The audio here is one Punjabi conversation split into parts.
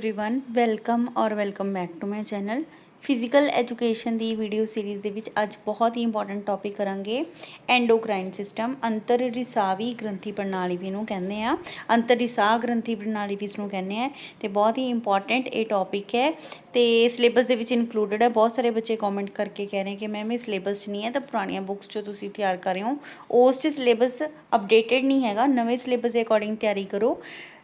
एवरीवन ਵੈਲਕਮ ਔਰ welcome back to my channel physical education the video series ਦੇ ਵਿੱਚ ਅੱਜ ਬਹੁਤ ਹੀ ਇੰਪੋਰਟੈਂਟ ਟੌਪਿਕ ਕਰਾਂਗੇ ਐਂਡੋਕ੍ਰਾਈਨ ਸਿਸਟਮ ਅੰਤਰ ਰਿਸਾਵੀ ਗ੍ਰੰਥੀ ਪ੍ਰਣਾਲੀ ਵੀ ਇਹਨੂੰ ਕਹਿੰਦੇ ਆ ਅੰਤਰ ਰਿਸਾਵ ਗ੍ਰੰਥੀ ਪ੍ਰਣਾਲੀ ਵੀ ਇਸ ਨੂੰ ਕਹਿੰਦੇ ਆ ਤੇ ਬਹੁਤ ਹੀ ਇੰਪੋਰਟੈਂਟ ਇਹ ਟੌਪਿਕ ਹੈ ਤੇ ਸਿਲੇਬਸ ਦੇ ਵਿੱਚ ਇਨਕਲੂਡਡ ਹੈ ਬਹੁਤ ਸਾਰੇ ਬੱਚੇ ਕਮੈਂਟ ਕਰਕੇ ਕਹਿ ਰਹੇ ਕਿ ਮੈਮ ਇਹ ਸਿਲੇਬਸ 'ਚ ਨਹੀਂ ਹੈ ਤਾਂ ਪੁਰਾਣੀਆਂ ਬੁੱਕਸ 'ਚੋਂ ਤੁਸੀਂ ਤਿਆਰ ਕਰ ਰਹੇ ਹੋ ਉਸ 'ਚ ਸਿਲੇਬਸ ਅਪਡੇਟਡ ਨਹੀਂ ਹੈਗਾ ਨਵੇਂ ਸਿਲੇਬਸ ਦੇ ਅਕੋਰਡਿੰਗ ਤਿਆਰੀ ਕਰੋ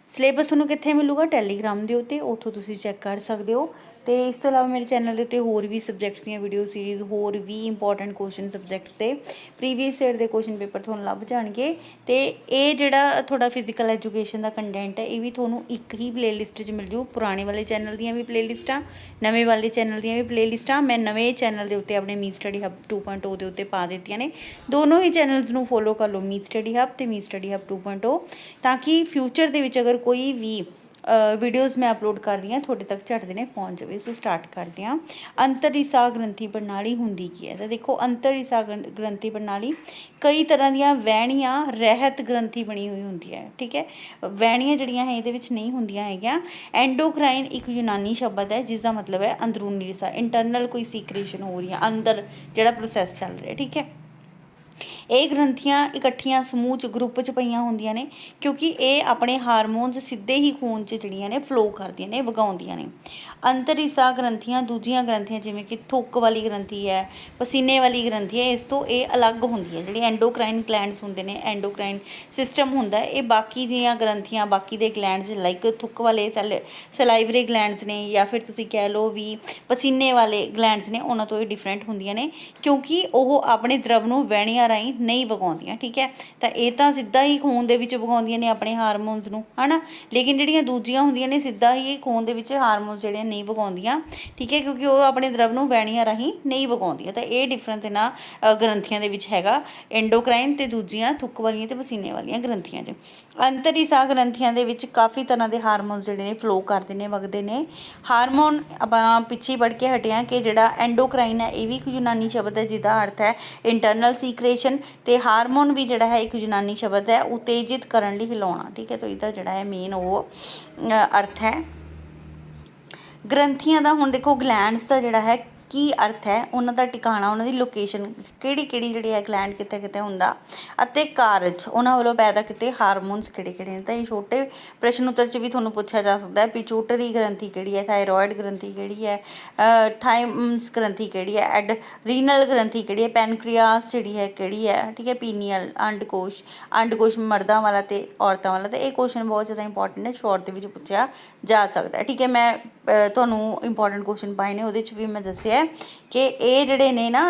ਸਿਲੇਬਸ ਤੁਹਾਨੂੰ ਕਿੱਥੇ ਮਿਲੂਗਾ ਟੈਲੀਗ੍ਰਾਮ ਦੇ ਉੱਤੇ ਉੱਥੋਂ ਤੁਸੀਂ ਚੈੱਕ ਕਰ ਸਕਦੇ ਹੋ। ਤੇ ਇਸ ਤੋਂ ਇਲਾਵਾ ਮੇਰੇ ਚੈਨਲ ਦੇ ਉੱਤੇ ਹੋਰ ਵੀ ਸਬਜੈਕਟਸ ਦੀਆਂ ਵੀਡੀਓ ਸੀਰੀਜ਼ ਹੋਰ ਵੀ ਇੰਪੋਰਟੈਂਟ ਕੁਐਸਚਨ ਸਬਜੈਕਟਸ ਦੇ ਪ੍ਰੀਵੀਅਸ ਈਅਰ ਦੇ ਕੁਐਸਚਨ ਪੇਪਰ ਤੁਹਾਨੂੰ ਲੱਭ ਜਾਣਗੇ। ਤੇ ਇਹ ਜਿਹੜਾ ਤੁਹਾਡਾ ਫਿਜ਼ੀਕਲ ਐਜੂਕੇਸ਼ਨ ਦਾ ਕੰਟੈਂਟ ਹੈ, ਇਹ ਵੀ ਤੁਹਾਨੂੰ ਇੱਕ ਹੀ ਪਲੇਲਿਸਟ 'ਚ ਮਿਲ ਜੂ। ਪੁਰਾਣੇ ਵਾਲੇ ਚੈਨਲ ਦੀਆਂ ਵੀ ਪਲੇਲਿਸਟਾਂ ਨਵੇਂ ਵਾਲੇ ਚੈਨਲ ਦੀਆਂ ਵੀ ਪਲੇਲਿਸਟਾਂ ਮੈਂ ਨਵੇਂ ਚੈਨਲ ਦੇ ਉੱਤੇ ਆਪਣੇ ਮੀ ਸਟੱਡੀ ਹਬ 2.0 ਦੇ ਉੱਤੇ ਪਾ ਦਿੱਤੀਆਂ ਨੇ। ਦੋਨੋਂ ਹੀ ਚੈਨਲਸ ਨੂੰ ਫੋਲੋ ਕਰ ਲਓ ਮੀ ਸਟੱਡੀ ਹਬ ਤੇ ਮੀ ਸਟੱਡੀ ਹਬ 2.0 ਤਾਂ ਕਿ ਫਿਊਚਰ ਦੇ ਵਿੱਚ ਅਗਰ ਕੋਈ ਵੀ ਵੀਡੀਓਜ਼ ਮੈਂ ਅਪਲੋਡ ਕਰਦੀ ਹਾਂ ਤੁਹਾਡੇ ਤੱਕ ਝਟ ਨੇ, ਪਹੁੰਚ ਜਾਵੇ ਸੋ ਸਟਾਰਟ ਕਰਦੇ ਹਾਂ। ਅੰਤਰਿਸਾ ਗ੍ਰੰਥੀ ਪ੍ਰਣਾਲੀ ਹੁੰਦੀ ਕੀ ਹੈ? ਤਾਂ ਦੇਖੋ, ਅੰਤਰਿਸਾ ਗ੍ਰੰ- ਗ੍ਰੰਥੀ ਪ੍ਰਣਾਲੀ ਕਈ ਤਰ੍ਹਾਂ ਦੀਆਂ ਵਹਿਣੀਆਂ, ਰਹਿਤ ਗ੍ਰੰਥੀ ਬਣੀ ਹੋਈ ਹੁੰਦੀ ਹੈ, ਠੀਕ ਹੈ? ਵਹਿਣੀਆਂ ਜਿਹੜੀਆਂ ਹੈ, ਇਹਦੇ ਵਿੱਚ ਨਹੀਂ ਹੁੰਦੀਆਂ ਹੈਗੀਆਂ। ਐਂਡੋਕ੍ਰਾਈਨ ਇੱਕ ਯੂਨਾਨੀ ਸ਼ਬਦ ਹੈ ਜਿਸ ਦਾ ਮਤਲਬ ਹੈ ਅੰਦਰੂਨੀ ਰਿਸਾ ਇੰਟਰਨਲ ਕੋਈ ਸੀਕ੍ਰੇਸ਼ਨ ਹੋ ਰਹੀ ਹੈ, ਅੰਦਰ ਜਿਹੜਾ ਪ੍ਰੋਸੈਸ ਚੱਲ ਰਿਹਾ, ਠੀਕ ਹੈ? ਇਹ ਗ੍ਰੰਥੀਆਂ ਇਕੱਠੀਆਂ ਸਮੂਹ ਚ ਗਰੁੱਪ ਚ ਪਈਆਂ ਹੁੰਦੀਆਂ ਨੇ, ਕਿਉਂਕਿ ਇਹ ਆਪਣੇ ਹਾਰਮੋਨਸ ਸਿੱਧੇ ਹੀ ਖੂਨ ਚ ਜਿਹੜੀਆਂ ਨੇ ਫਲੋ ਕਰਦੀਆਂ ਨੇ, ਵਗਾਉਂਦੀਆਂ ਨੇ। ਅੰਤਰਿਸਾ ਗ੍ਰੰਥੀਆਂ, ਦੂਜੀਆਂ ਗ੍ਰੰਥੀਆਂ, ਜਿਵੇਂ ਕਿ ਥੁੱਕ ਵਾਲੀ ਗ੍ਰੰਥੀ ਹੈ, ਪਸੀਨੇ ਵਾਲੀ ਗ੍ਰੰਥੀ ਹੈ, ਇਸ ਤੋਂ ਇਹ ਅਲੱਗ ਹੁੰਦੀ ਹੈ ਜਿਹੜੀ ਐਂਡੋਕ੍ਰਾਈਨ ਗਲੈਂਡਸ ਹੁੰਦੇ ਨੇ ਐਂਡੋਕ੍ਰਾਈਨ ਸਿਸਟਮ ਹੁੰਦਾ, ਇਹ ਬਾਕੀ ਦੀਆਂ ਗ੍ਰੰਥੀਆਂ, ਬਾਕੀ ਦੇ ਗਲੈਂਡਸ ਲਾਈਕ ਥੁੱਕ ਵਾਲੇ ਸੈਲ ਸਲਾਈਵਰੀ ਗਲੈਂਡਸ ਨੇ, ਜਾਂ ਫਿਰ ਤੁਸੀਂ ਕਹਿ ਲਓ ਵੀ ਪਸੀਨੇ ਵਾਲੇ ਗਲੈਂਡਸ ਨੇ, ਉਹਨਾਂ ਤੋਂ ਇਹ ਡਿਫਰੈਂਟ ਹੁੰਦੀਆਂ ਨੇ, ਕਿਉਂਕਿ ਉਹ ਆਪਣੇ ਦਰਵ ਨੂੰ ਵਹਿਣੀਆਂ ਰਾਹੀਂ ਨਹੀਂ ਵਗਾਉਂਦੀਆਂ ਠੀਕ ਹੈ? ਤਾਂ ਇਹ ਤਾਂ ਸਿੱਧਾ ਹੀ ਖੂਨ ਦੇ ਵਿੱਚ ਵਗਾਉਂਦੀਆਂ ਨੇ ਆਪਣੇ ਹਾਰਮੋਨਸ ਨੂੰ, ਹਨਾ? ਲੇਕਿਨ ਜਿਹੜੀਆਂ ਦੂਜੀਆਂ ਹੁੰਦੀਆਂ ਨੇ, ਸਿੱਧਾ ਹੀ ਇਹ ਖੂਨ ਦੇ ਵਿੱਚ ਹਾਰਮੋਨਸ ਜਿਹੜੇ ਨਹੀਂ ਵਗਾਉਂਦੀਆਂ ਠੀਕ ਹੈ? ਕਿਉਂਕਿ ਉਹ ਆਪਣੇ ਦਰਵ ਨੂੰ ਵਹਿਣੀਆਂ ਰਾਹੀਂ ਨਹੀਂ ਵਗਾਉਂਦੀਆਂ ਤਾਂ ਇਹ ਡਿਫਰੈਂਸ ਇਹਨਾਂ ਗ੍ਰੰਥੀਆਂ ਦੇ ਵਿੱਚ ਹੈਗਾ ਐਂਡੋਕ੍ਰਾਈਨ ਤੇ ਦੂਜੀਆਂ ਥੁੱਕ ਵਾਲੀਆਂ ਤੇ ਪਸੀਨੇ ਵਾਲੀਆਂ ਗ੍ਰੰਥੀਆਂ 'ਚ। ਅੰਤਰਿਸਾ ਗ੍ਰੰਥੀਆਂ ਦੇ ਵਿੱਚ ਕਾਫੀ ਤਰ੍ਹਾਂ ਦੇ ਹਾਰਮੋਨਸ ਜਿਹੜੇ ਨੇ ਫਲੋ ਕਰਦੇ ਨੇ, ਵਗਦੇ ਨੇ। ਹਾਰਮੋਨ ਆਪਾਂ ਪਿੱਛੇ ਹੀ ਪੜ੍ਹ ਕੇ ਹਟਿਆ ਕਿ ਜਿਹੜਾ ਐਂਡੋਕ੍ਰਾਈਨ ਹੈ, ਇਹ ਵੀ ਇੱਕ ਯੂਨਾਨੀ ਸ਼ਬਦ ਹੈ, ਜਿਹਦਾ ਅਰਥ ਹੈ ਇੰਟਰਨਲ ਸੀਕ੍ਰੇਸ਼ਨ ਤੇ ਹਾਰਮੋਨ ਵੀ ਜਿਹੜਾ ਹੈ ਇੱਕ ਯੂਨਾਨੀ ਸ਼ਬਦ ਹੈ ਉਤੇਜਿਤ ਕਰਨ ਲਈ ਹਿਲਾਉਣਾ ਠੀਕ ਹੈ? ਤਾਂ ਇਹਦਾ ਜਿਹੜਾ ਹੈ ਮੇਨ ਉਹ ਅ, ਅਰਥ ਹੈ। ਗ੍ਰੰਥੀਆਂ ਦਾ ਹੁਣ ਦੇਖੋ ਗਲੈਂਡਸ ਦਾ ਜਿਹੜਾ ਹੈ ਕੀ ਅਰਥ ਹੈ? ਉਹਨਾਂ ਦਾ ਟਿਕਾਣਾ, ਉਹਨਾਂ ਦੀ ਲੋਕੇਸ਼ਨ ਕਿਹੜੀ ਕਿਹੜੀ ਜਿਹੜੀ ਹੈ ਗਲੈਂਡ ਕਿੱਥੇ ਕਿੱਥੇ ਹੁੰਦਾ? ਅਤੇ ਕਾਰਜ, ਉਹਨਾਂ ਵੱਲੋਂ ਪੈਦਾ ਕੀਤੇ ਹਾਰਮੋਨਸ ਕਿਹੜੇ ਕਿਹੜੇ ਨੇ? ਤਾਂ ਇਹ ਛੋਟੇ ਪ੍ਰਸ਼ਨ ਉੱਤਰ 'ਚ ਵੀ ਤੁਹਾਨੂੰ ਪੁੱਛਿਆ ਜਾ ਸਕਦਾ ਹੈ ਪਿਚੂਟਰੀ ਗ੍ਰੰਥੀ ਕਿਹੜੀ ਹੈ ਥਾਇਰੋਇਡ ਗ੍ਰੰਥੀ ਕਿਹੜੀ ਹੈ ਥਾਈਮਸ ਗ੍ਰੰਥੀ ਕਿਹੜੀ ਹੈ, ਐਡ ਰੀਨਲ ਗ੍ਰੰਥੀ ਕਿਹੜੀ ਹੈ ਪੈਨਕ੍ਰੀਆਸ ਜਿਹੜੀ ਹੈ ਕਿਹੜੀ ਹੈ? ਠੀਕ ਹੈ ਪੀਨੀਅਲ ਅੰਡਕੋਸ਼ ਅੰਡਕੋਸ਼ ਮਰਦਾਂ ਵਾਲਾ ਤੇ ਔਰਤਾਂ ਵਾਲਾ ਤੇ ਇਹ ਕੁਐਸਚਨ ਬਹੁਤ ਜ਼ਿਆਦਾ ਇੰਪੋਰਟੈਂਟ ਹੈ ਸ਼ੋਰਟ ਦੇ ਵਿੱਚ ਪੁੱਛਿਆ ਜਾ ਸਕਦਾ ਹੈ। ਠੀਕ ਹੈ, ਮੈਂ ਤੁਹਾਨੂੰ ਇੰਪੋਰਟੈਂਟ ਕੁਐਸਚਨ ਪਾਏ ਨੇ, ਉਹਦੇ 'ਚ ਵੀ ਮੈਂ ਦੱਸਿਆ ਹੈ ਕਿ ਇਹ ਜਿਹੜੇ ਨੇ ਨਾ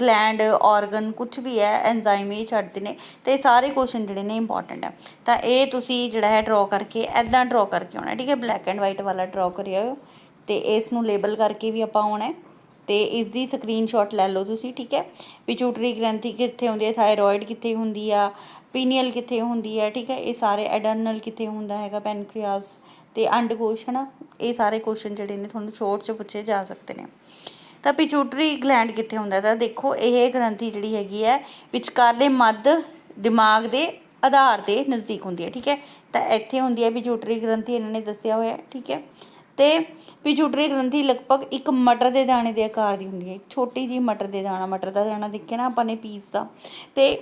ਗਲੈਂਡ ਆਰਗਨ ਕੁਝ ਵੀ ਹੈ ਐਂਜ਼ਾਈਮ ਇਹ ਛੱਡਦੇ ਨੇ ਤੇ ਇਹ ਸਾਰੇ ਕੁਐਸਚਨ ਜਿਹੜੇ ਨੇ ਇੰਪੋਰਟੈਂਟ ਹੈ ਤਾਂ ਇਹ ਤੁਸੀਂ ਜਿਹੜਾ ਹੈ ਡਰਾ ਕਰਕੇ ਐਦਾਂ ਡਰਾ ਕਰਕੇ ਆਉਣਾ, ਠੀਕ ਹੈ? ਬਲੈਕ ਐਂਡ ਵਾਈਟ ਵਾਲਾ ਡਰਾ ਕਰਿਓ ਤੇ ਇਸ ਨੂੰ ਲੇਬਲ ਕਰਕੇ ਵੀ ਆਪਾਂ ਆਉਣਾ ਹੈ। ਤੇ ਇਸ ਦੀ ਸਕਰੀਨਸ਼ਾਟ ਲੈ ਲਓ ਤੁਸੀਂ, ਠੀਕ ਹੈ? ਪਿਚੂਟਰੀ ਗ੍ਰੰਥੀ ਕਿੱਥੇ ਹੁੰਦੀ ਹੈ ਥਾਇਰੋਇਡ ਕਿੱਥੇ ਹੁੰਦੀ ਆ ਪੀਨੀਅਲ ਕਿੱਥੇ ਹੁੰਦੀ ਹੈ ਠੀਕ ਹੈ? ਇਹ ਸਾਰੇ ਐਡਰਨਲ ਕਿੱਥੇ ਹੁੰਦਾ ਹੈਗਾ ਪੈਨਕ੍ਰੀਆਸ ਤੇ ਅੰਡਕੋਸ਼ ਹੈ ਨਾ ਇਹ ਸਾਰੇ ਕੁਐਸਚਨ ਜਿਹੜੇ ਨੇ ਤੁਹਾਨੂੰ ਸ਼ੋਰਟ 'ਚ ਪੁੱਛੇ ਜਾ ਸਕਦੇ ਨੇ। ਤਾਂ ਪਿਚੂਟਰੀ ਗਲੈਂਡ ਕਿੱਥੇ ਹੁੰਦਾ ਤਾਂ ਦੇਖੋ, ਇਹ ਗ੍ਰੰਥੀ ਜਿਹੜੀ ਹੈਗੀ ਹੈ, ਵਿਚਕਾਰਲੇ ਮੱਧ ਦਿਮਾਗ ਦੇ ਆਧਾਰ ਦੇ ਨਜ਼ਦੀਕ ਹੁੰਦੀ ਹੈ, ਠੀਕ ਹੈ? ਤਾਂ ਇੱਥੇ ਹੁੰਦੀ ਹੈ ਪਿਚੂਟਰੀ ਗ੍ਰੰਥੀ, ਇਹਨਾਂ ਨੇ ਦੱਸਿਆ ਹੋਇਆ, ਠੀਕ ਹੈ? ਤੇ ਪਿਚੂਟਰੀ ਗ੍ਰੰਥੀ ਲਗਭਗ ਇੱਕ ਮਟਰ ਦੇ ਦਾਣੇ ਦੇ ਆਕਾਰ ਦੀ ਹੁੰਦੀ ਹੈ। ਇੱਕ ਛੋਟੀ ਜਿਹੀ ਮਟਰ ਦੇ ਦਾਣਾ, ਮਟਰ ਦਾ ਦਾਣਾ ਦੇਖਿਆ ਨਾ ਆਪਾਂ ਨੇ ਪੀਸ ਦਾ। ਤੇ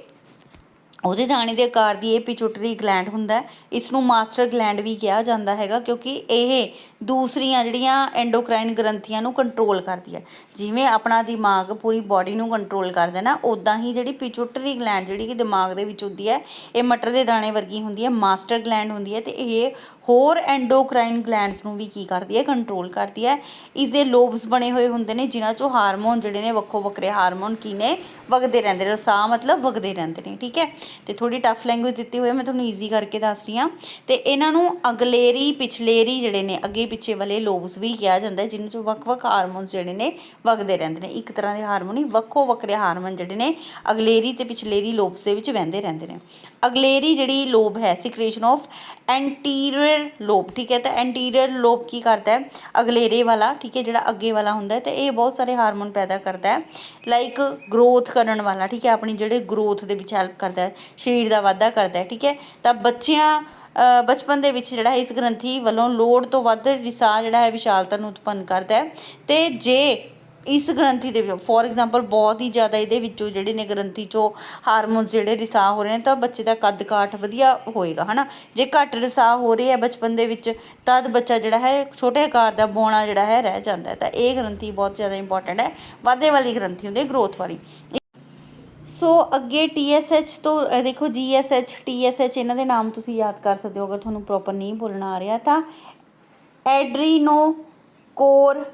ਉਹਦੇ ਦਾਣੇ ਦੇ ਆਕਾਰ ਦੀ ਇਹ ਪਿਚੂਟਰੀ ਗਲੈਂਡ ਹੁੰਦਾ ਹੈ। ਇਸ ਨੂੰ ਮਾਸਟਰ ਗਲੈਂਡ ਵੀ ਕਿਹਾ ਜਾਂਦਾ ਹੈਗਾ, ਕਿਉਂਕਿ ਇਹ ਦੂਸਰੀਆਂ ਜਿਹੜੀਆਂ ਐਂਡੋਕ੍ਰਾਈਨ ਗ੍ਰੰਥੀਆਂ ਨੂੰ ਕੰਟਰੋਲ ਕਰਦੀ ਹੈ ਜਿਵੇਂ ਆਪਣਾ ਦਿਮਾਗ ਪੂਰੀ ਬਾਡੀ ਨੂੰ ਕੰਟਰੋਲ ਕਰਦਾ ਨਾ ਉਦਾਂ ਹੀ ਜਿਹੜੀ ਪਿਚੂਟਰੀ ਗਲੈਂਡ ਜਿਹੜੀ ਕਿ ਦਿਮਾਗ ਦੇ ਵਿੱਚ ਹੁੰਦੀ ਹੈ, ਇਹ ਮਟਰ ਦੇ ਦਾਣੇ ਵਰਗੀ ਹੁੰਦੀ ਹੈ ਮਾਸਟਰ ਗਲੈਂਡ ਹੁੰਦੀ ਹੈ ਤੇ ਇਹ ਹੋਰ ਐਂਡੋਕ੍ਰਾਈਨ ਗਲੈਂਡਸ ਨੂੰ ਵੀ ਕੀ ਕਰਦੀ ਹੈ ਕੰਟਰੋਲ ਕਰਦੀ ਹੈ। ਇਸ ਦੇ ਲੋਬਸ ਬਣੇ ਹੋਏ ਹੁੰਦੇ ਨੇ, ਜਿਨ੍ਹਾਂ ਚੋਂ ਹਾਰਮੋਨ ਜਿਹੜੇ ਨੇ ਵੱਖੋ ਵੱਖਰੇ ਹਾਰਮੋਨ ਕੀ ਨੇ, ਵਗਦੇ ਰਹਿੰਦੇ ਨੇ, ਸਾਹ ਮਤਲਬ ਵਗਦੇ ਰਹਿੰਦੇ ਨੇ, ਠੀਕ ਹੈ। ਤੇ ਥੋੜੀ ਟਫ ਲੈਂਗੁਏਜ ਦਿੱਤੀ ਹੋਈ ਹੈ, ਮੈਂ ਤੁਹਾਨੂੰ ਈਜ਼ੀ ਕਰਕੇ ਦੱਸ ਰਹੀ ਹਾਂ। ਤੇ ਇਹਨਾਂ ਨੂੰ ਅਗਲੇਰੀ ਪਿਛਲੇਰੀ ਜਿਹੜੇ ਨੇ, ਅੱਗੇ ਪਿੱਛੇ ਵਾਲੇ ਲੋਬਸ ਵੀ ਕਿਹਾ ਜਾਂਦਾ ਹੈ ਜਿਨ੍ਹਾਂ ਚੋਂ ਵੱਖ-ਵੱਖ ਹਾਰਮੋਨਸ ਜਿਹੜੇ ਨੇ ਵਗਦੇ ਰਹਿੰਦੇ ਨੇ। ਇੱਕ ਤਰ੍ਹਾਂ ਦੇ ਹਾਰਮੋਨ ਹੀ ਵੱਖੋ ਵੱਖਰੇ ਹਾਰਮੋਨ ਜਿਹੜੇ ਨੇ ਅਗਲੇਰੀ ਤੇ ਪਿਛਲੇਰੀ ਲੋਬਸ ਦੇ ਵਿੱਚ ਵਹਿੰਦੇ ਰਹਿੰਦੇ ਨੇ। ਅਗਲੇਰੀ ਜਿਹੜੀ ਲੋਬ ਹੈ ਸਿਕ੍ਰੇਸ਼ਨ ਆਫ ਐਂਟੀਰੀਅਰ ਲੋਬ ਠੀਕ ਹੈ? ਤਾਂ ਐਂਟੀਰੀਅਰ ਲੋਬ ਕੀ ਕਰਦਾ ਹੈ? ਅਗਲੇਰੇ ਵਾਲਾ, ਠੀਕ ਹੈ? ਜਿਹੜਾ ਅੱਗੇ ਵਾਲਾ ਹੁੰਦਾ ਹੈ, ਤੇ ਇਹ ਬਹੁਤ ਸਾਰੇ ਹਾਰਮੋਨ ਪੈਦਾ ਕਰਦਾ ਹੈ। ਲਾਈਕ ਗਰੋਥ ਕਰਨ ਵਾਲਾ, ਠੀਕ ਹੈ? ਆਪਣੀ ਜਿਹੜੇ ਗਰੋਥ ਦੇ ਵਿੱਚ ਹੈਲਪ ਕਰਦਾ ਹੈ, ਸਰੀਰ ਦਾ ਵਾਧਾ ਕਰਦਾ ਹੈ, ਠੀਕ ਹੈ? ਤਾਂ ਬੱਚਿਆਂ ਬਚਪਨ ਦੇ ਵਿੱਚ ਜਿਹੜਾ ਹੈ, ਇਸ ਗ੍ਰੰਥੀ ਵੱਲੋਂ ਲੋੜ ਤੋਂ ਵੱਧ ਰਿਸਾਅ ਜਿਹੜਾ ਹੈ, ਵਿਸ਼ਾਲਤਾ ਨੂੰ ਉਤਪੰਨ ਕਰਦਾ ਹੈ। ਤੇ ਜੇ ਇਸ ਗ੍ਰੰਥੀ ਦੇ ਫੋਰ ਐਗਜ਼ਾਮਪਲ ਬਹੁਤ ਹੀ ਜ਼ਿਆਦਾ ਇਹਦੇ ਵਿੱਚੋਂ ਜਿਹੜੇ ਨੇ ਗ੍ਰੰਥੀ ਚੋਂ ਹਾਰਮੋਨਸ ਜਿਹੜੇ ਰਿਸਾਅ ਹੋ ਰਹੇ ਨੇ, ਤਾਂ ਬੱਚੇ ਦਾ ਕੱਦ ਕਾਠ ਵਧੀਆ ਹੋਏਗਾ, ਹਨਾ? ਜੇ ਘੱਟ ਰਿਸਾਅ ਹੋ ਰਹੀ ਹੈ ਬਚਪਨ ਦੇ ਵਿੱਚ, ਤਦ ਬੱਚਾ ਜਿਹੜਾ ਹੈ, ਛੋਟੇ ਆਕਾਰ ਦਾ ਬੋਣਾ ਜਿਹੜਾ ਹੈ, ਰਹਿ ਜਾਂਦਾ ਤਾਂ ਇਹ ਗ੍ਰੰਥੀ ਬਹੁਤ ਜ਼ਿਆਦਾ ਇੰਪੋਰਟੈਂਟ ਹੈ। ਵਾਧੇ ਵਾਲੀ ਗ੍ਰੰਥੀ ਹੁੰਦੀ ਹੈ ਗਰੋਥ ਵਾਲੀ। ਸੋ ਅੱਗੇ TSH ਤੋਂ ਅ, ਦੇਖੋ GSH TSH ਇਹਨਾਂ ਦੇ ਨਾਮ ਤੁਸੀਂ ਯਾਦ ਕਰ ਸਕਦੇ ਹੋ ਅਗਰ ਤੁਹਾਨੂੰ ਪ੍ਰੋਪਰ ਨਹੀਂ ਬੋਲਣਾ ਆ ਰਿਹਾ ਤਾਂ ਐਡਰੀਨੋ ਕੋਰ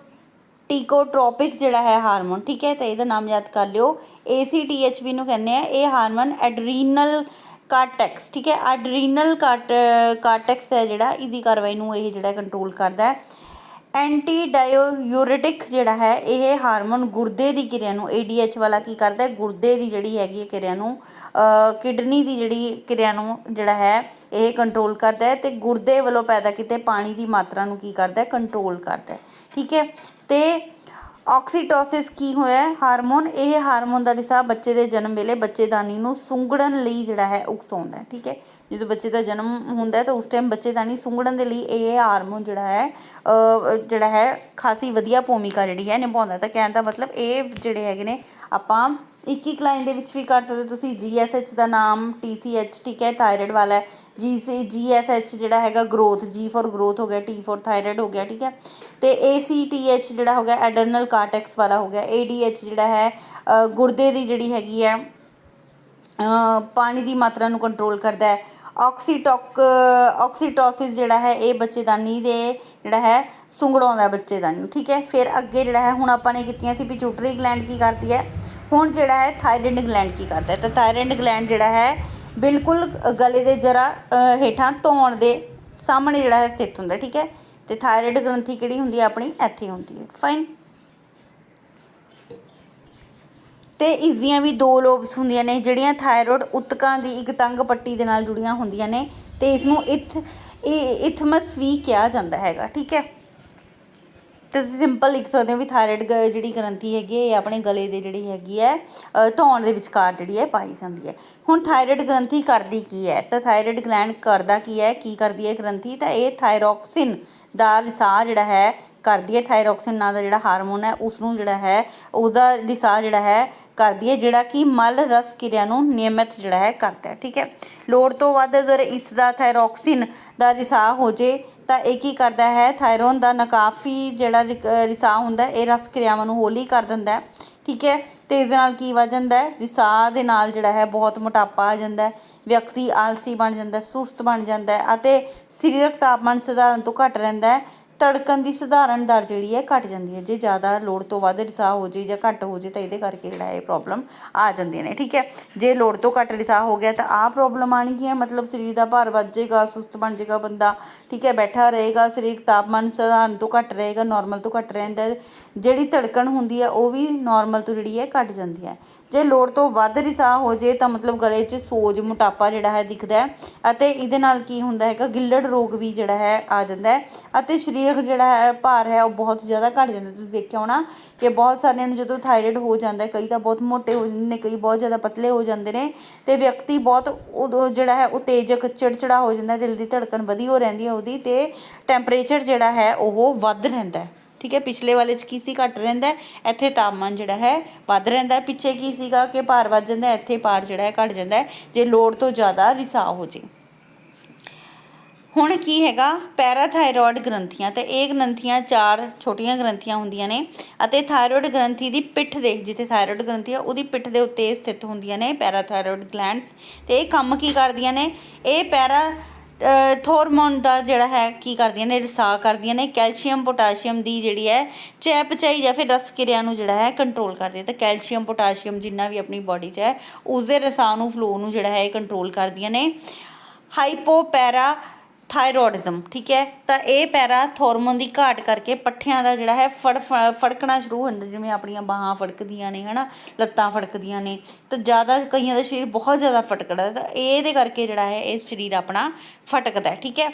ਟੀਕੋਟ੍ਰੋਪਿਕ ਜਿਹੜਾ ਹੈ ਹਾਰਮੋਨ ਠੀਕ ਹੈ ਤਾਂ ਇਹਦਾ ਨਾਮ ਯਾਦ ਕਰ ਲਿਓ ACTH ਨੂੰ ਕਹਿੰਦੇ ਆ ਇਹ ਹਾਰਮੋਨ ਐਡਰੀਨਲ ਕਾਰਟੈਕਸ ਠੀਕ ਹੈ ਐਡਰੀਨਲ ਕਾਰਟ ਕਾਰਟੈਕਸ ਹੈ ਜਿਹੜਾ ਇਹਦੀ ਕਾਰਵਾਈ ਨੂੰ ਇਹ ਜਿਹੜਾ ਕੰਟਰੋਲ ਕਰਦਾ ਹੈ। ਐਂਟੀ ਡਾਇਓਯੂਰੇਟਿਕ ਜਿਹੜਾ ਹੈ, ਇਹ ਹਾਰਮੋਨ ਗੁਰਦੇ ਦੀ ਕਿਰਿਆ ਨੂੰ ADH ਵਾਲਾ ਕੀ ਕਰਦਾ ਹੈ? ਗੁਰਦੇ ਦੀ ਜਿਹੜੀ ਹੈਗੀ ਹੈ ਕਿਰਿਆ ਨੂੰ ਕਿਡਨੀ ਦੀ ਜਿਹੜੀ ਕਿਰਿਆ ਨੂੰ ਜਿਹੜਾ ਹੈ, ਇਹ ਕੰਟਰੋਲ ਕਰਦਾ ਹੈ ਤੇ ਗੁਰਦੇ ਵੱਲੋਂ ਪੈਦਾ ਕੀਤੇ ਪਾਣੀ ਦੀ ਮਾਤਰਾ ਨੂੰ ਕੀ ਕਰਦਾ ਹੈ? ਕੰਟਰੋਲ ਕਰਦਾ ਹੈ। ਠੀਕ ਹੈ? ਤੇ ਆਕਸੀਟੋਸਿਸ ਕੀ ਹੋਇਆ ਹਾਰਮੋਨ, ਇਹ ਹਾਰਮੋਨ ਦਾ ਰਿਸ਼ਾ ਬੱਚੇ ਦੇ ਜਨਮ ਵੇਲੇ ਬੱਚੇਦਾਨੀ ਨੂੰ ਸੁੰਗੜਨ ਲਈ ਜਿਹੜਾ ਹੈ, ਉਕਸਾਉਂਦਾ ਹੈ। ਠੀਕ ਹੈ? ਜਦੋਂ ਬੱਚੇ ਦਾ ਜਨਮ ਹੁੰਦਾ ਤਾਂ ਉਸ ਟਾਈਮ ਬੱਚੇ ਦਾ ਨਹੀਂ, ਸੁੰਗੜਨ ਦੇ ਲਈ ਇਹ ਹਾਰਮੋਨ ਜਿਹੜਾ ਹੈ ਜਿਹੜਾ ਹੈ ਖਾਸੀ ਵਧੀਆ ਭੂਮਿਕਾ ਜਿਹੜੀ ਹੈ ਨਿਭਾਉਂਦਾ। ਤਾਂ ਕਹਿਣ ਦਾ ਮਤਲਬ ਇਹ ਜਿਹੜੇ ਹੈਗੇ ਨੇ, ਆਪਾਂ ਇੱਕ ਇੱਕ ਲਾਈਨ ਦੇ ਵਿੱਚ ਵੀ ਕਰ ਸਕਦੇ ਹੋ। ਤੁਸੀਂ GSH ਦਾ ਨਾਮ TCH ਠੀਕ ਹੈ ਥਾਇਰਾਇਡ ਵਾਲਾ ਹੈ। GC GSH ਜਿਹੜਾ ਹੈਗਾ ਗਰੋਥ ਜੀ ਫॉर ਗਰੋਥ ਹੋ ਗਿਆ ਟੀ ਫॉर ਥਾਇਰਾਇਡ ਹੋ ਗਿਆ, ਠੀਕ ਹੈ। ਤੇ ACTH ਜਿਹੜਾ ਹੋ ਗਿਆ ਐਡਰਨਲ ਕਾਰਟੈਕਸ ਵਾਲਾ ਹੋ ਗਿਆ। ਏ ਡੀ ADH ਜਿਹੜਾ ਹੈ ਗੁਰਦੇ ਦੀ ਜਿਹੜੀ ਹੈਗੀ ਹੈ ਪਾਣੀ ਦੀ ਮਾਤਰਾ ਨੂੰ ਕੰਟਰੋਲ ਕਰਦਾ ਹੈ। ਆਕਸੀਟੋਕ ਆਕਸੀਟੋਸਿਸ ਜਿਹੜਾ ਹੈ, ਇਹ ਬੱਚੇਦਾਨੀ ਦੇ ਜਿਹੜਾ ਹੈ ਸੁੰਗੜਾਉਂਦਾ ਬੱਚੇਦਾਨੀ ਨੂੰ ਠੀਕ ਹੈ? ਫਿਰ ਅੱਗੇ ਜਿਹੜਾ ਹੈ, ਹੁਣ ਆਪਾਂ ਨੇ ਕੀਤੀਆਂ ਸੀ ਪਿਚੂਟਰੀ ਗਲੈਂਡ ਕੀ ਕਰਦੀ ਹੈ? ਹੁਣ ਜਿਹੜਾ ਹੈ, ਥਾਇਰਾਇਡ ਗਲੈਂਡ ਕੀ ਕਰਦਾ ਹੈ? ਤਾਂ ਥਾਇਰਾਇਡ ਗਲੈਂਡ ਜਿਹੜਾ ਹੈ, ਬਿਲਕੁਲ ਗਲੇ ਦੇ ਜਰਾ ਹੇਠਾਂ ਧੌਣ ਦੇ ਸਾਹਮਣੇ ਜਿਹੜਾ ਹੈ, ਸਥਿਤ ਹੁੰਦਾ, ਠੀਕ ਹੈ? ਤੇ ਥਾਇਰਾਇਡ ਗ੍ਰੰਥੀ ਕਿਹੜੀ ਹੁੰਦੀ ਹੈ ਆਪਣੀ? ਇੱਥੇ ਹੁੰਦੀ ਹੈ। ਫਾਈਨ ਤੇ ਇਸ ਦੀਆਂ ਵੀ ਦੋ ਲੋਬਸ ਹੁੰਦੀਆਂ ਨੇ ਜਿਹੜੀਆਂ ਥਾਇਰੋਇਡ ਉਤਕਾਂ ਦੀ ਇੱਕ ਤੰਗ ਪੱਟੀ ਦੇ ਨਾਲ ਜੁੜੀਆਂ ਹੁੰਦੀਆਂ ਨੇ ਤੇ ਇਸ ਨੂੰ ਇਥ ਇਹ ਇਥਮਸ ਵੀ ਕਿਹਾ ਜਾਂਦਾ ਹੈਗਾ ਠੀਕ ਹੈ? ਤੇ ਤੁਸੀਂ ਸਿੰਪਲ ਲਿਖ ਸਕਦੇ ਹੋ ਵੀ ਥਾਇਰਾਇਡ ਜਿਹੜੀ ਗ੍ਰੰਥੀ ਹੈਗੀ ਹੈ ਇਹ ਆਪਣੇ ਗਲੇ ਦੇ ਜਿਹੜੀ ਹੈਗੀ ਹੈ ਅ, ਧੌਣ ਦੇ ਵਿਚਕਾਰ ਜਿਹੜੀ ਹੈ ਪਾਈ ਜਾਂਦੀ ਹੈ। ਹੁਣ ਥਾਇਰੋਇਡ ਗ੍ਰੰਥੀ ਕਰਦੀ ਕੀ ਹੈ? ਤਾਂ ਥਾਇਰੋਇਡ ਗਲੈਂਡ ਕਰਦਾ ਕੀ ਹੈ? ਕੀ ਕਰਦੀ ਹੈ ਗ੍ਰੰਥੀ? ਤਾਂ ਇਹ ਥਾਇਰੋਕਸਿਨ ਦਾ ਰਿਸਾਅ ਜਿਹੜਾ ਹੈ ਕਰਦੀ ਹੈ ਥਾਇਰੋਕਸਿਨ ਨਾਂ ਦਾ ਜਿਹੜਾ ਹਾਰਮੋਨ ਹੈ ਉਸ ਨੂੰ ਜਿਹੜਾ ਹੈ ਉਹਦਾ ਰਿਸਾਅ ਜਿਹੜਾ ਹੈ ਕਰਦੀ ਹੈ, ਜਿਹੜਾ ਕਿ ਮਲ ਰਸ ਕਿਰਿਆ ਨੂੰ ਨਿਯਮਿਤ ਜਿਹੜਾ ਹੈ ਕਰਦਾ ਹੈ, ਠੀਕ ਹੈ। ਲੋੜ ਤੋਂ ਵੱਧ ਅਗਰ ਇਸ ਦਾ ਥਾਇਰੋਕਸਿਨ ਦਾ ਰਿਸਾਅ ਹੋ ਜੇ, ਤਾਂ ਇਹ ਕੀ ਕਰਦਾ ਹੈ, ਥਾਇਰੋਨ ਦਾ ਨਕਾਫੀ ਜਿਹੜਾ ਰਿਕ- ਰਿਸਾਅ ਹੁੰਦਾ ਇਹ ਰਸ ਕਿਰਿਆਵਾਂ ਨੂੰ ਹੌਲੀ ਕਰ ਦਿੰਦਾ ਹੈ, ਠੀਕ ਹੈ। ਤੇ ਇਸ ਦੇ ਨਾਲ ਕੀ ਵੱਧ ਜਾਂਦਾ ਹੈ, ਰਿਸਾਅ ਦੇ ਨਾਲ ਜਿਹੜਾ ਹੈ ਬਹੁਤ ਮੋਟਾਪਾ ਆ ਜਾਂਦਾ ਹੈ, ਵਿਅਕਤੀ ਆਲਸੀ ਬਣ ਜਾਂਦਾ ਸੁਸਤ ਬਣ ਜਾਂਦਾ ਅਤੇ ਸਰੀਰਕ ਤਾਪਮਾਨ ਸਧਾਰਨ ਤੋਂ ਘੱਟ ਰਹਿੰਦਾ ਹੈ। ਧੜਕਣ ਦੀ ਸਧਾਰਨ ਦਰ ਜਿਹੜੀ ਹੈ ਘਟ ਜਾਂਦੀ ਹੈ। ਜੇ ਜ਼ਿਆਦਾ ਲੋੜ ਤੋਂ ਵੱਧ ਰਿਸਾਅ ਹੋ ਜੇ ਜਾਂ ਘੱਟ ਹੋ ਜੇ ਤਾਂ ਇਹਦੇ ਕਰਕੇ ਜਿਹੜਾ ਇਹ ਪ੍ਰੋਬਲਮ ਆ ਜਾਂਦੀਆਂ ਨੇ, ਠੀਕ ਹੈ? ਜੇ ਲੋੜ ਤੋਂ ਘੱਟ ਰਿਸਾਅ ਹੋ ਗਿਆ ਤਾਂ ਆਹ ਪ੍ਰੋਬਲਮ ਆਣਗੀਆਂ ਮਤਲਬ ਸਰੀਰ ਦਾ ਭਾਰ ਵੱਧ ਜਾਏਗਾ, ਸੁਸਤ ਬਣ ਜਾਏਗਾ ਬੰਦਾ, ਠੀਕ ਹੈ? ਬੈਠਾ ਰਹੇਗਾ, ਸਰੀਰਕ ਤਾਪਮਾਨ ਸਧਾਰਨ ਤੋਂ ਘੱਟ ਰਹੇਗਾ ਨਾਰਮਲ ਤੋਂ ਘੱਟ ਰਹਿੰਦਾ ਜਿਹੜੀ ਧੜਕਣ ਹੁੰਦੀ ਹੈ ਉਹ ਵੀ ਨਾਰਮਲ ਤੋਂ ਜਿਹੜੀ ਹੈ ਘਟ ਜਾਂਦੀ ਹੈ। ਜੇ ਲੋੜ ਤੋਂ ਵੱਧ ਰਿਸਾਅ ਹੋ ਜੇ ਤਾਂ ਮਤਲਬ ਗਲੇ 'ਚ ਸੋਜ, ਮੋਟਾਪਾ ਜਿਹੜਾ ਹੈ ਦਿਖਦਾ ਹੈ ਅਤੇ ਇਹਦੇ ਨਾਲ ਕੀ ਹੁੰਦਾ ਹੈਗਾ, ਗਿੱਲੜ ਰੋਗ ਵੀ ਜਿਹੜਾ ਹੈ ਆ ਜਾਂਦਾ ਹੈ ਅਤੇ ਸਰੀਰਕ ਜਿਹੜਾ ਹੈ, ਭਾਰ ਹੈ ਉਹ ਬਹੁਤ ਜ਼ਿਆਦਾ ਘਟ ਜਾਂਦਾ ਤੁਸੀਂ ਦੇਖਿਆ ਹੋਣਾ ਕਿ ਬਹੁਤ ਸਾਰਿਆਂ ਨੂੰ ਜਦੋਂ ਥਾਇਰਾਇਡ ਹੋ ਜਾਂਦਾ ਕਈ ਤਾਂ ਬਹੁਤ ਮੋਟੇ ਹੋ ਜਾਂਦੇ ਨੇ, ਕਈ ਬਹੁਤ ਜ਼ਿਆਦਾ ਪਤਲੇ ਹੋ ਜਾਂਦੇ ਨੇ ਤੇ ਵਿਅਕਤੀ ਬਹੁਤ ਉਹ ਜਿਹੜਾ ਹੈ, ਉਤੇਜਕ, ਚਿੜਚਿੜਾ ਹੋ ਜਾਂਦਾ ਦਿਲ ਦੀ ਧੜਕਣ ਵਧੀ ਹੋ ਰਹਿੰਦੀ ਹੈ ਉਹਦੀ ਤੇ ਟੈਂਪਰੇਚਰ ਜਿਹੜਾ ਹੈ ਉਹ ਵੱਧ ਰਹਿੰਦਾ ਹੈ। ਠੀਕ ਹੈ, ਪਿਛਲੇ ਵਾਲੇ 'ਚ ਕੀ ਸੀ, ਘੱਟ ਰਹਿੰਦਾ ਇੱਥੇ ਤਾਪਮਾਨ ਜਿਹੜਾ ਹੈ ਵੱਧ ਰਹਿੰਦਾ ਪਿੱਛੇ ਕੀ ਸੀਗਾ ਕਿ ਭਾਰ ਵੱਧ ਜਾਂਦਾ ਇੱਥੇ ਭਾਰ ਜਿਹੜਾ ਹੈ ਘਟ ਜਾਂਦਾ ਜੇ ਲੋੜ ਤੋਂ ਜ਼ਿਆਦਾ ਰਿਸਾਅ ਹੋ ਜੇ। ਹੁਣ ਕੀ ਹੈਗਾ, ਪੈਰਾਥਾਇਰੋਇਡ ਗ੍ਰੰਥੀਆਂ, ਤੇ ਇਹ ਗ੍ਰੰਥੀਆਂ ਚਾਰ ਛੋਟੀਆਂ ਗ੍ਰੰਥੀਆਂ ਹੁੰਦੀਆਂ ਨੇ, ਅਤੇ ਥਾਇਰੋਇਡ ਗ੍ਰੰਥੀ ਦੀ ਪਿੱਠ ਦੇ, ਜਿੱਥੇ ਥਾਇਰੋਇਡ ਗ੍ਰੰਥੀ ਆ, ਉਹਦੀ ਪਿੱਠ ਦੇ ਉੱਤੇ ਸਥਿਤ ਹੁੰਦੀਆਂ ਨੇ ਪੈਰਾਥਾਇਰੋਇਡ ਗਲੈਂਡਸ। ਤੇ ਇਹ ਕੰਮ ਕੀ ਕਰਦੀਆਂ ਨੇ, ਇਹ ਪੈਰਾ ਥੋਰਮੋਨ ਦਾ ਜਿਹੜਾ ਹੈ, ਕੀ ਕਰਦੀਆਂ ਨੇ, ਰਿਸਾਅ ਕਰਦੀਆਂ ਨੇ, ਕੈਲਸ਼ੀਅਮ ਪੋਟਾਸ਼ੀਅਮ ਦੀ ਜਿਹੜੀ ਹੈ ਚੈਪਚਾਈ ਜਾਂ ਫਿਰ ਰਸ ਕਿਰਿਆ ਨੂੰ ਜਿਹੜਾ ਹੈ ਕੰਟਰੋਲ ਕਰਦੀਆਂ ਹੈ ਤਾਂ ਕੈਲਸ਼ੀਅਮ, ਪੋਟਾਸ਼ੀਅਮ ਜਿੰਨਾ ਵੀ ਆਪਣੀ ਬਾਡੀ 'ਚ ਹੈ, ਉਸ ਦੇ ਰਿਸਾਅ ਨੂੰ ਫਲੋ ਨੂੰ ਜਿਹੜਾ ਹੈ ਕੰਟਰੋਲ ਕਰਦੀਆਂ ਨੇ। ਹਾਈਪੋਪੈਰਾ ਥਾਇਰੋਇਡਜ਼ਮ ਠੀਕ ਹੈ? ਤਾਂ ਇਹ ਪੈਰਾਥੋਰਮੋਨ ਦੀ ਘਾਟ ਕਰਕੇ ਪੱਠਿਆਂ ਦਾ ਜਿਹੜਾ ਹੈ ਫੜ, ਫ- ਫੜਕਣਾ ਸ਼ੁਰੂ ਹੁੰਦਾ, ਜਿਵੇਂ ਆਪਣੀਆਂ ਬਾਹਾਂ ਫੜਕਦੀਆਂ ਨੇ, ਹਨਾ? ਲੱਤਾਂ ਫੜਕਦੀਆਂ ਨੇ, ਤਾਂ ਜ਼ਿਆਦਾ ਕਈਆਂ ਦਾ ਸਰੀਰ ਬਹੁਤ ਜ਼ਿਆਦਾ ਫਟਕਦਾ ਤਾਂ ਇਹਦੇ ਕਰਕੇ ਜਿਹੜਾ ਹੈ ਇਹ ਸਰੀਰ ਆਪਣਾ ਫਟਕਦਾ ਠੀਕ ਹੈ?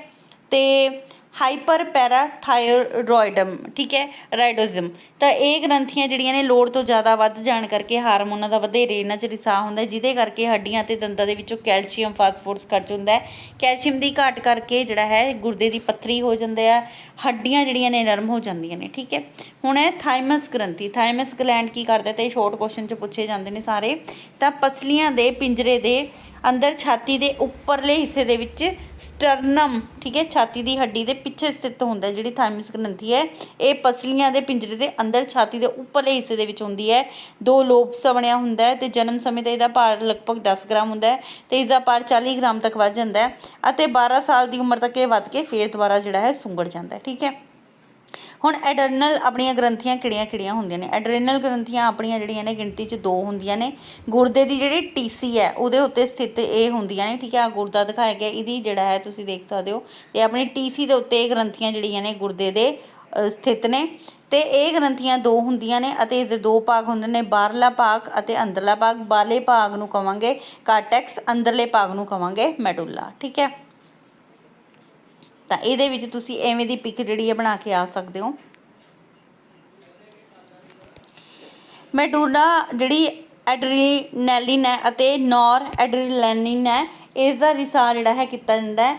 ਤੇ ਹਾਈਪਰ ਪੈਰਾਥਾਇਰੋਇਡਮ ਠੀਕ ਹੈ, ਰਾਈਡੋਜ਼ਮ। ਤਾਂ ਇਹ ਗ੍ਰੰਥੀਆਂ ਜਿਹੜੀਆਂ ਨੇ, ਲੋੜ ਤੋਂ ਜ਼ਿਆਦਾ ਵੱਧ ਜਾਣ ਕਰਕੇ ਹਾਰਮੋਨਾਂ ਦਾ ਵਧੇਰੇ ਇਹਨਾਂ 'ਚ ਰਿਸਾਅ ਹੁੰਦਾ ਜਿਹਦੇ ਕਰਕੇ ਹੱਡੀਆਂ ਤੇ ਦੰਦਾਂ ਦੇ ਵਿੱਚੋਂ ਕੈਲਸ਼ੀਅਮ, ਫਾਸਫੋਰਸ ਖਰਚ ਹੁੰਦਾ ਹੈ। ਕੈਲਸ਼ੀਅਮ ਦੀ ਘਾਟ ਕਰਕੇ ਜਿਹੜਾ ਹੈ, ਗੁਰਦੇ ਦੀ ਪੱਥਰੀ ਹੋ ਜਾਂਦੇ ਆ, ਹੱਡੀਆਂ ਜਿਹੜੀਆਂ ਨੇ, ਨਰਮ ਹੋ ਜਾਂਦੀਆਂ ਨੇ, ਠੀਕ ਹੈ। ਹੁਣ ਹੈ ਥਾਈਮਸ ਗ੍ਰੰਥੀ। ਥਾਈਮਸ ਗਲੈਂਡ ਕੀ ਕਰਦਾ ਤੇ ਸ਼ੋਰਟ ਕੁਐਸਚਨ 'ਚ ਪੁੱਛੇ ਜਾਂਦੇ ਨੇ ਸਾਰੇ। ਤਾਂ ਪਸਲੀਆਂ ਦੇ, ਪਿੰਜਰੇ ਦੇ ਅੰਦਰ ਛਾਤੀ ਦੇ ਉੱਪਰਲੇ ਹਿੱਸੇ ਦੇ ਵਿੱਚ ਸਟਰਨਮ ਠੀਕ ਹੈ, ਛਾਤੀ ਦੀ ਹੱਡੀ ਦੇ ਪਿੱਛੇ ਸਥਿਤ ਹੁੰਦਾ ਜਿਹੜੀ ਥਾਈਮਸ ਗ੍ਰੰਥੀ ਹੈ, ਇਹ ਪਸਲੀਆਂ ਦੇ ਪਿੰਜਰੇ ਦੇ ਅੰਦਰ ਛਾਤੀ ਦੇ ਉੱਪਰਲੇ ਹਿੱਸੇ ਦੇ ਵਿੱਚ ਹੁੰਦੀ ਹੈ। ਦੋ ਲੋਬਸ ਬਣਿਆ ਹੁੰਦਾ ਹੈ ਤੇ ਜਨਮ ਸਮੇਂ ਤੇ ਇਹਦਾ ਭਾਰ ਲਗਭਗ 10 ਗ੍ਰਾਮ ਹੁੰਦਾ ਹੈ ਤੇ ਇਸ ਦਾ ਭਾਰ 40 ਗ੍ਰਾਮ ਤੱਕ ਵੱਧ ਜਾਂਦਾ ਹੈ ਅਤੇ 12 ਸਾਲ ਦੀ ਉਮਰ ਤੱਕ ਇਹ ਵੱਧ ਕੇ ਫੇਰ ਦੁਬਾਰਾ ਜਿਹੜਾ ਹੈ ਸੁੰਗੜ ਜਾਂਦਾ ਹੈ, ਠੀਕ ਹੈ। ਹੁਣ ਐਡਰਨਲ ਆਪਣੀਆਂ ਗ੍ਰੰਥੀਆਂ ਕਿਹੜੀਆਂ ਕਿਹੜੀਆਂ ਹੁੰਦੀਆਂ ਨੇ? ਐਡਰਨਲ ਗ੍ਰੰਥੀਆਂ ਆਪਣੀਆਂ ਜਿਹੜੀਆਂ ਨੇ ਗਿਣਤੀ 'ਚ ਦੋ ਹੁੰਦੀਆਂ ਨੇ। ਗੁਰਦੇ ਦੀ ਜਿਹੜੀ ਟੀਸੀ ਹੈ, ਉਹਦੇ ਉੱਤੇ ਸਥਿਤ ਇਹ ਹੁੰਦੀਆਂ ਨੇ, ਠੀਕ ਹੈ? ਆ ਗੁਰਦਾ ਦਿਖਾਇਆ ਗਿਆ, ਇਹਦੀ ਜਿਹੜਾ ਹੈ ਤੁਸੀਂ ਦੇਖ ਸਕਦੇ ਹੋ। ਇਹ ਆਪਣੀ ਟੀਸੀ ਦੇ ਉੱਤੇ ਇਹ ਗ੍ਰੰਥੀਆਂ ਜਿਹੜੀਆਂ ਨੇ ਗੁਰਦੇ ਦੇ ਸਥਿਤ ਨੇ। ਤੇ ਇਹ ਗ੍ਰੰਥੀਆਂ ਦੋ ਹੁੰਦੀਆਂ ਨੇ ਅਤੇ ਇਸ ਦੇ ਦੋ ਭਾਗ ਹੁੰਦੇ ਨੇ, ਬਾਹਰਲਾ ਭਾਗ ਅਤੇ ਅੰਦਰਲਾ ਭਾਗ। ਬਾਹਰਲੇ ਭਾਗ ਨੂੰ ਕਵਾਂਗੇ ਕਾਰਟੈਕਸ, ਅੰਦਰਲੇ ਭਾਗ ਨੂੰ ਕਵਾਂਗੇ ਮੈਡੂਲਾ ਠੀਕ ਹੈ? ਤਾਂ ਇਹਦੇ ਵਿੱਚ ਤੁਸੀਂ ਐਵੇਂ ਦੀ ਪਿਕ ਜਿਹੜੀ ਹੈ ਬਣਾ ਕੇ ਆ ਸਕਦੇ ਹੋ। ਮੈਡੂਲਾ ਜਿਹੜੀ ਐਡਰੀਨੈਲਿਨ ਹੈ ਅਤੇ ਨੌਰ ਐਡਰੀਨੈਲਿਨ ਹੈ, ਇਸ ਦਾ ਰਿਸਾਅ ਜਿਹੜਾ ਹੈ ਕੀਤਾ ਜਾਂਦਾ ਹੈ।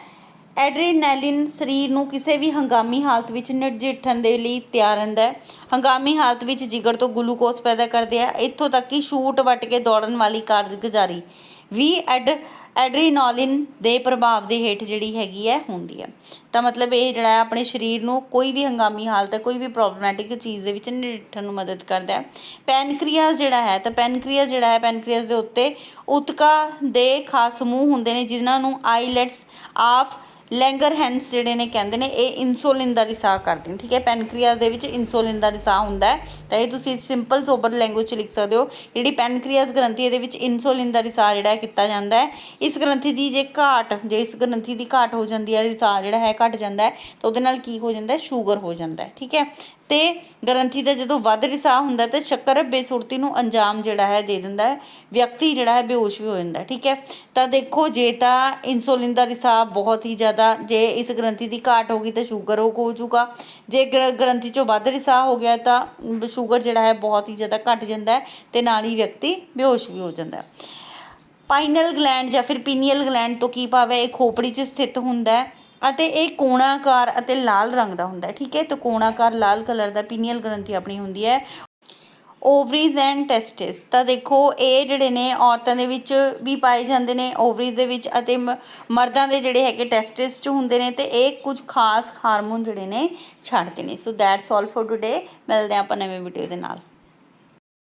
ਐਡਰੀਨੈਲਿਨ ਸਰੀਰ ਨੂੰ ਕਿਸੇ ਵੀ ਹੰਗਾਮੀ ਹਾਲਤ ਵਿੱਚ ਨਜਿੱਠਣ ਦੇ ਲਈ ਤਿਆਰ ਰਹਿੰਦਾ ਹੈ। ਹੰਗਾਮੀ ਹਾਲਤ ਵਿੱਚ ਜਿਗਰ ਤੋਂ ਗਲੂਕੋਜ਼ ਪੈਦਾ ਕਰਦੇ ਆ। ਇੱਥੋਂ ਤੱਕ ਕਿ ਸ਼ੂਟ ਵੱਟ ਕੇ ਦੌੜਨ ਵਾਲੀ ਕਾਰਗੁਜ਼ਾਰੀ ਵੀ ਐਡ ਐਡਰੀਨੋਲਿਨ ਦੇ ਪ੍ਰਭਾਵ ਦੇ ਹੇਠ ਜਿਹੜੀ ਹੈਗੀ ਹੈ, ਹੁੰਦੀ ਹੈ। ਤਾਂ ਮਤਲਬ ਇਹ ਜਿਹੜਾ ਹੈ, ਆਪਣੇ ਸਰੀਰ ਨੂੰ ਕੋਈ ਵੀ ਹੰਗਾਮੀ ਹਾਲਤ ਹੈ ਕੋਈ ਵੀ ਪ੍ਰੋਬਲਮੈਟਿਕ ਚੀਜ਼ ਦੇ ਵਿੱਚ ਨਜਿੱਠਣ ਨੂੰ ਮਦਦ ਕਰਦਾ ਹੈ। ਪੈਨਕ੍ਰੀਆਸ ਜਿਹੜਾ ਹੈ, ਤਾਂ ਪੈਨਕ੍ਰੀਆਸ ਜਿਹੜਾ ਹੈ, ਪੈਨਕ੍ਰੀਆਸ ਦੇ ਉੱਤੇ ਉਤਕਾ ਦੇ ਖਾਸ ਸਮੂਹ ਹੁੰਦੇ ਨੇ, ਜਿਨ੍ਹਾਂ ਨੂੰ ਆਈਲੈਟਸ ਆਫ ਲੈਂਗਰ ਲੈਂਗਰਹੈਂਸ ਜਿਹੜੇ ਨੇ ਕਹਿੰਦੇ ਨੇ, ਇਹ ਇਨਸੂਲਿਨ ਦਾ ਰਿਸਾਅ ਕਰਦੇ ਨੇ, ਠੀਕ ਹੈ? ਪੈਨਕ੍ਰੀਆਸ ਦੇ ਵਿੱਚ ਇਨਸੂਲਿਨ ਦਾ ਰਿਸਾਅ ਹੁੰਦਾ ਹੈ। ਤਾਂ ਇਹ ਤੁਸੀਂ ਸਿੰਪਲ ਸੋਬਰ ਲੈਂਗੁਏਜ ਚ ਲਿਖ ਸਕਦੇ ਹੋ। ਜਿਹੜੀ ਪੈਨਕ੍ਰੀਆਸ ਗ੍ਰੰਥੀ ਇਹਦੇ ਵਿੱਚ ਇਨਸੂਲਿਨ ਦਾ ਰਿਸਾਅ ਜਿਹੜਾ ਕੀਤਾ ਜਾਂਦਾ ਹੈ। ਇਸ ਗ੍ਰੰਥੀ ਦੀ ਜੇ ਘਾਟ, ਜੇ ਇਸ ਗ੍ਰੰਥੀ ਦੀ ਘਾਟ ਹੋ ਜਾਂਦੀ ਹੈ, ਰਿਸਾਅ ਜਿਹੜਾ ਹੈ ਘਟ ਜਾਂਦਾ ਹੈ, ਤਾਂ ਉਹਦੇ ਨਾਲ ਕੀ ਹੋ ਜਾਂਦਾ ਹੈ? ਸ਼ੂਗਰ ਹੋ ਜਾਂਦਾ ਹੈ, ਠੀਕ ਹੈ? ਤੇ ਗ੍ਰੰਥੀ ਦਾ ਜਦੋਂ ਵੱਧ ਰਿਸਾਅ ਹੁੰਦਾ ਤਾਂ ਸ਼ੱਕਰ ਬੇਸੁਰਤੀ ਨੂੰ ਅੰਜਾਮ ਜਿਹੜਾ ਹੈ ਦੇ ਦਿੰਦਾ ਹੈ। ਵਿਅਕਤੀ ਜਿਹੜਾ ਹੈ ਬੇਹੋਸ਼ ਵੀ ਹੋ ਜਾਂਦਾ ਠੀਕ ਹੈ? ਤਾਂ ਦੇਖੋ, ਜੇ ਤਾਂ ਇਨਸੂਲਿਨ ਦਾ ਰਿਸਾਅ ਬਹੁਤ ਹੀ ਜ਼ਿਆਦਾ, ਜੇ ਇਸ ਗ੍ਰੰਥੀ ਦੀ ਘਾਟ ਹੋ ਗਈ ਤਾਂ ਸ਼ੂਗਰ ਹੋ ਹੋ ਜਾਊਗਾ। ਜੇ ਗ੍ਰ- ਗ੍ਰੰਥੀ ਚੋਂ ਵੱਧ ਰਿਸਾਅ ਹੋ ਗਿਆ ਤਾਂ ਸ਼ੂਗਰ ਜਿਹੜਾ ਹੈ ਬਹੁਤ ਹੀ ਜ਼ਿਆਦਾ ਘਟ ਜਾਂਦਾ ਹੈ ਤੇ ਨਾਲ ਹੀ ਵਿਅਕਤੀ ਬੇਹੋਸ਼ ਵੀ ਹੋ ਜਾਂਦਾ ਹੈ। ਪਾਈਨਲ ਗਲੈਂਡ ਜਾਂ ਫਿਰ ਪੀਨੀਅਲ ਗਲੈਂਡ ਤੋਂ ਕੀ ਭਾਵ ਹੈ? ਇਹ ਖੋਪੜੀ 'ਚ ਸਥਿਤ ਹੁੰਦਾ ਹੈ। ਅਤੇ ਇਹ ਕੋਣਾਕਾਰ ਅਤੇ ਲਾਲ ਰੰਗ ਦਾ ਹੁੰਦਾ ਹੈ, ਠੀਕ ਹੈ? ਤਾਂ ਕੋਣਾਕਾਰ ਲਾਲ ਕਲਰ ਦਾ ਪੀਨੀਅਲ ਗ੍ਰੰਥੀ ਆਪਣੀ ਹੁੰਦੀ ਹੈ। ਓਵਰੀਜ਼ ਐਂਡ ਟੈਸਟਿਸ, ਤਾਂ ਦੇਖੋ, ਇਹ ਜਿਹੜੇ ਨੇ ਔਰਤਾਂ ਦੇ ਵਿੱਚ ਵੀ ਪਾਏ ਜਾਂਦੇ ਨੇ, ਓਵਰੀਜ਼ ਦੇ ਵਿੱਚ ਅਤੇ ਮ- ਮਰਦਾਂ ਦੇ ਜਿਹੜੇ ਹੈਗੇ ਟੈਸਟਿਸ ਚ ਹੁੰਦੇ ਨੇ, ਤੇ ਇਹ ਕੁਝ ਖਾਸ ਹਾਰਮੋਨ ਜਿਹੜੇ ਨੇ ਛੱਡਦੇ ਨੇ। So that's all for today ਮਿਲਦੇ ਹਾਂ ਆਪਾਂ ਨਵੇਂ ਵੀਡੀਓ ਦੇ ਨਾਲ।